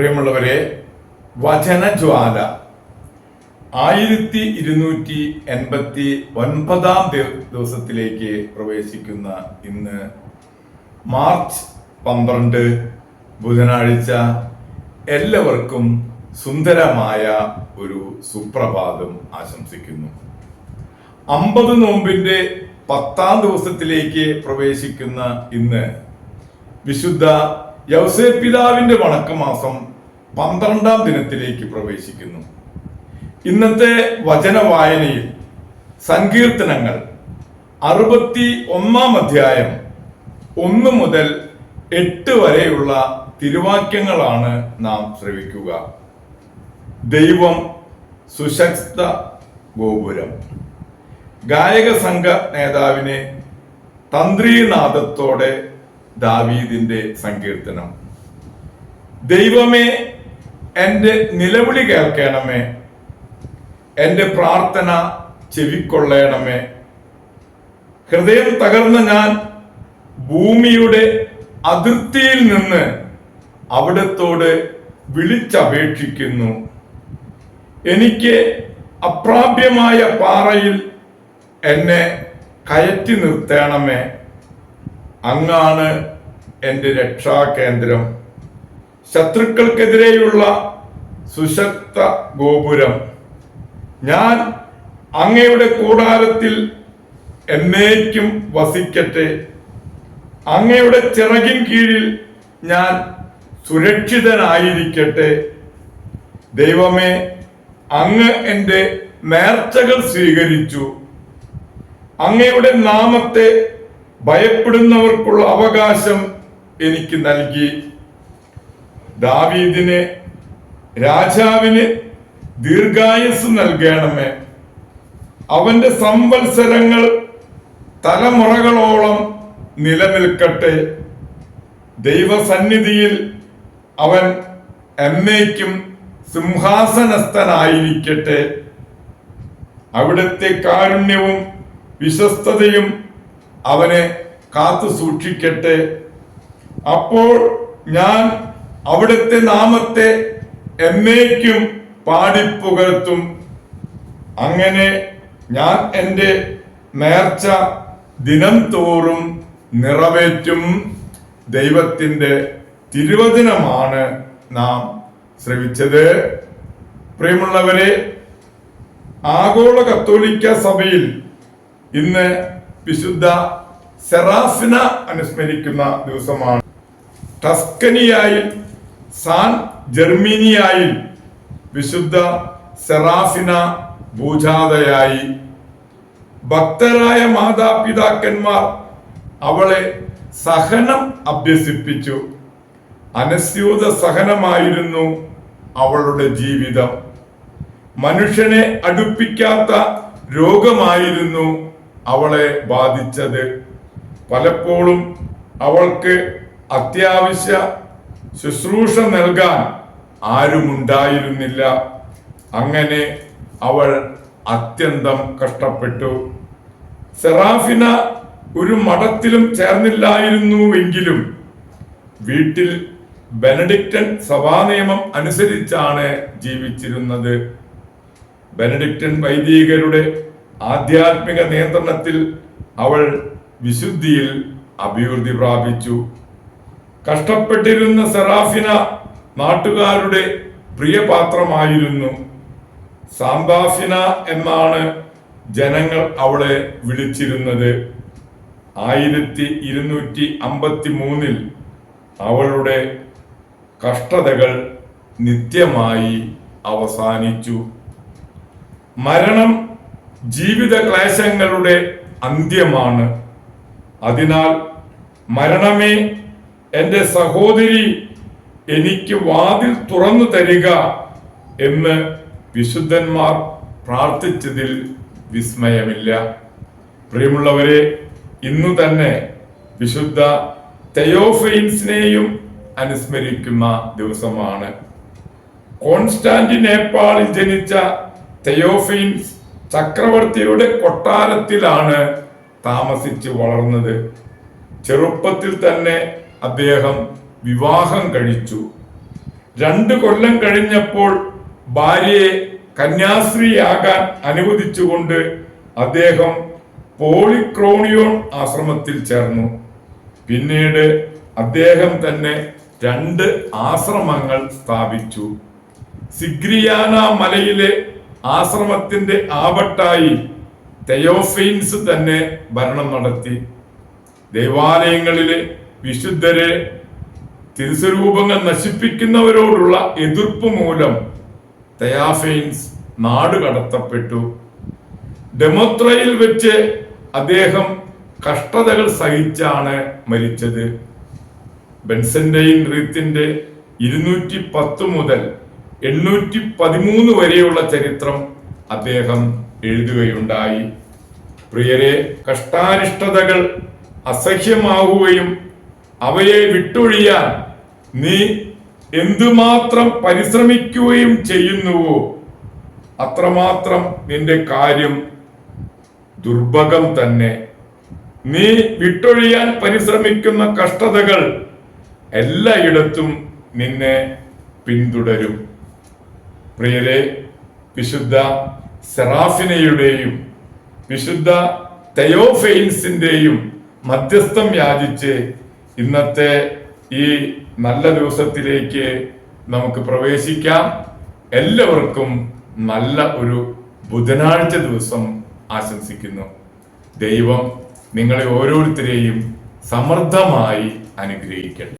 പ്രിയമുള്ളവരെ വചനജ്വാല ആയിരത്തി ഇരുന്നൂറ്റി എൺപത്തി ഒൻപതാം ദിവസത്തിലേക്ക് പ്രവേശിക്കുന്ന ഇന്ന് മാർച്ച് പന്ത്രണ്ട് ബുധനാഴ്ച എല്ലാവർക്കും സുന്ദരമായ ഒരു സുപ്രഭാതം ആശംസിക്കുന്നു. അമ്പത് നോമ്പിന്റെ പത്താം ദിവസത്തിലേക്ക് പ്രവേശിക്കുന്ന ഇന്ന് വിശുദ്ധ യൗസേ പിതാവിന്റെ വണക്കമാസം പന്ത്രണ്ടാം ദിനത്തിലേക്ക് പ്രവേശിക്കുന്നു. ഇന്നത്തെ വചന വായനയിൽ സങ്കീർത്തനങ്ങൾ അറുപത്തി ഒന്നാം അധ്യായം ഒന്ന് മുതൽ എട്ട് വരെയുള്ള തിരുവാക്യങ്ങളാണ് നാം ശ്രവിക്കുക. ദൈവം സുശക്ത ഗോപുരം. ഗായക സംഘ നേതാവിനെ തന്ത്രീനാഥത്തോടെ ദാവീദിന്റെ സങ്കീർത്തനം. ദൈവമേ എന്റെ നിലവിളി കേൾക്കണമേ. എന്റെ പ്രാർത്ഥന ചെവിക്കൊള്ളണമേ. ഹൃദയം തകർന്ന ഞാൻ ഭൂമിയുടെ അതിർത്തിയിൽ നിന്ന് അവിടത്തോട് വിളിച്ചപേക്ഷിക്കുന്നു. എനിക്ക് അപ്രാപ്യമായ പാറയിൽ എന്നെ കയറ്റി നിർത്തണമേ. അങ്ങാണ് എന്റെ രക്ഷാകേന്ദ്രം. ശത്രുക്കൾക്കെതിരെയുള്ള സുശക്ത ഗോപുരം. ഞാൻ അങ്ങയുടെ കൂടാരത്തിൽ എന്നേക്കും വസിക്കട്ടെ. അങ്ങയുടെ ചിറകിൻ കീഴിൽ ഞാൻ സുരക്ഷിതനായിരിക്കട്ടെ. ദൈവമേ അങ്ങ് എന്റെ നേർച്ചകൾ സ്വീകരിച്ചു. അങ്ങയുടെ നാമത്തെ ഭയപ്പെടുന്നവർക്കുള്ള അവകാശം എനിക്ക് നൽകി. ദാവീദിന് രാജാവിന് ദീർഘായുസ് നൽകണമേ. അവന്റെ സംവത്സരങ്ങൾ തലമുറകളോളം നിലനിൽക്കട്ടെ. ദൈവസന്നിധിയിൽ അവൻ എന്നേക്കും സിംഹാസനസ്ഥനായിരിക്കട്ടെ. അവിടുത്തെ കാരുണ്യവും വിശ്വസ്തതയും അവനെ കാത്തു സൂക്ഷിക്കട്ടെ. അപ്പോൾ ഞാൻ അവിടുത്തെ നാമത്തെ എന്നേക്കും പാടിപ്പുകഴ്ത്തും. അങ്ങനെ ഞാൻ എന്റെ നേർച്ച ദിനം തോറും നിറവേറ്റും. ദൈവത്തിന്റെ തിരുവചനമാണ് നാം ശ്രവിച്ചത്. പ്രിയമുള്ളവരെ ആഗോള കത്തോലിക്ക സഭയിൽ ഇന്ന് വിശുദ്ധ സെറാഫിന അനുസ്മരിക്കുന്ന ദിവസമാണ്. ടസ്കനിയായി സാൻ ജർമീനിയായിൽ വിശുദ്ധ സെറാഫിന ഭൂജാതയായി. ഭക്തരായ മാതാപിതാക്കന്മാർ അവളെ സഹനം അഭ്യസിപ്പിച്ചു. അനസ്യൂത സഹനമായിരുന്നു അവളുടെ ജീവിതം. മനുഷ്യനെ അടുപ്പിക്കാത്ത രോഗമായിരുന്നു അവളെ ബാധിച്ചത്. പലപ്പോഴും അവൾക്ക് അത്യാവശ്യ ശുശ്രൂഷ നൽകാൻ ആരുമുണ്ടായിരുന്നില്ല. അങ്ങനെ അവൾ അത്യന്തം കഷ്ടപ്പെട്ടു. സെറാഫിന ഒരു മഠത്തിലും ചേർന്നില്ലായിരുന്നുവെങ്കിലും വീട്ടിൽ ബെനഡിക്റ്റൻ സഭാനിയമം അനുസരിച്ചാണ് ജീവിച്ചിരുന്നത്. ബെനഡിക്റ്റൻ വൈദികരുടെ ആധ്യാത്മിക നിയന്ത്രണത്തിൽ അവൾ വിശുദ്ധിയിൽ അഭിവൃദ്ധി പ്രാപിച്ചു. കഷ്ടപ്പെട്ടിരുന്ന സെറാഫിന നാട്ടുകാരുടെ പ്രിയപാത്രമായിരുന്നു സാമ്പാഫിന എന്നാണ് ജനങ്ങൾ അവളെ വിളിച്ചിരുന്നത്. ആയിരത്തി ഇരുന്നൂറ്റി അമ്പത്തി മൂന്നിൽ അവളുടെ കഷ്ടതകൾ നിത്യമായി അവസാനിച്ചു. മരണം ജീവിത ക്ലേശങ്ങളുടെ അന്ത്യമാണ്. അതിനാൽ മരണമേ എന്റെ സഹോദരി എനിക്ക് വാതിൽ തുറന്നു തരിക എന്ന് വിശുദ്ധന്മാർ പ്രാർത്ഥിച്ചതിൽ വിസ്മയമില്ല. പ്രിയമുള്ളവരെ ഇന്നു തന്നെ വിശുദ്ധ തെയോഫെയിൻസിനെയും അനുസ്മരിക്കുന്ന ദിവസമാണ്. കോൺസ്റ്റാന്റിനേപ്പാളിൽ ജനിച്ച തെയോഫെയിൻസ് ചക്രവർത്തിയുടെ കൊട്ടാരത്തിലാണ് താമസിച്ച് വളർന്നത്. ചെറുപ്പത്തിൽ തന്നെ അദ്ദേഹം വിവാഹം കഴിച്ചു. രണ്ട് കൊല്ലം കഴിഞ്ഞപ്പോൾ ഭാര്യയെ കന്യാസ്ത്രീയാകാൻ അനുവദിച്ചുകൊണ്ട് അദ്ദേഹം പോളിക്രോണിയോൺ ആശ്രമത്തിൽ ചേർന്നു. പിന്നീട് അദ്ദേഹം തന്നെ രണ്ട് ആശ്രമങ്ങൾ സ്ഥാപിച്ചു. സിഗ്രിയാന മലയിലെ ആശ്രമത്തിന്റെ ആപട്ടായി തെയോഫെയിൻസ് തന്നെ ഭരണം നടത്തി. ദേവാലയങ്ങളിലെ വിശുദ്ധരെ തിരുസ്വരൂപങ്ങൾ നശിപ്പിക്കുന്നവരോടുള്ള എതിർപ്പ് മൂലം തയാഫെയിൻസ് നാടുകടത്തപ്പെട്ടു ഡെമോത്രയിൽ വെച്ച് അദ്ദേഹം കഷ്ടതകൾ സഹിച്ചാണ് മരിച്ചത്. ബെൻസന്റെയും റീത്തിന്റെ ഇരുന്നൂറ്റി പത്ത് മുതൽ എണ്ണൂറ്റി പതിമൂന്ന് വരെയുള്ള ചരിത്രം അദ്ദേഹം എഴുതുകയുണ്ടായി. പ്രിയരെ കഷ്ടാനിഷ്ടതകൾ അസഹ്യമാവുകയും അവയെ വിട്ടൊഴിയാൻ നീ എന്തുമാത്രം പരിശ്രമിക്കുകയും ചെയ്യുന്നുവോ അത്രമാത്രം നിന്റെ കാര്യം ദുർഭകം തന്നെ. നീ വിട്ടൊഴിയാൻ പരിശ്രമിക്കുന്ന കഷ്ടതകൾ എല്ലായിടത്തും നിന്നെ പിന്തുടരും. പ്രിയരെ വിശുദ്ധ സെറാഫിനയുടെയും വിശുദ്ധ തെയോഫെയിൻസിന്റെയും മധ്യസ്ഥം യാചിച്ച് ഇന്നത്തെ ഈ നല്ല ദിവസത്തിലേക്ക് നമുക്ക് പ്രവേശിക്കാം. എല്ലാവർക്കും നല്ല ഒരു ബുധനാഴ്ച ദിവസം ആശംസിക്കുന്നു. ദൈവം നിങ്ങളെ ഓരോരുത്തരെയും സമൃദ്ധമായി അനുഗ്രഹിക്കട്ടെ.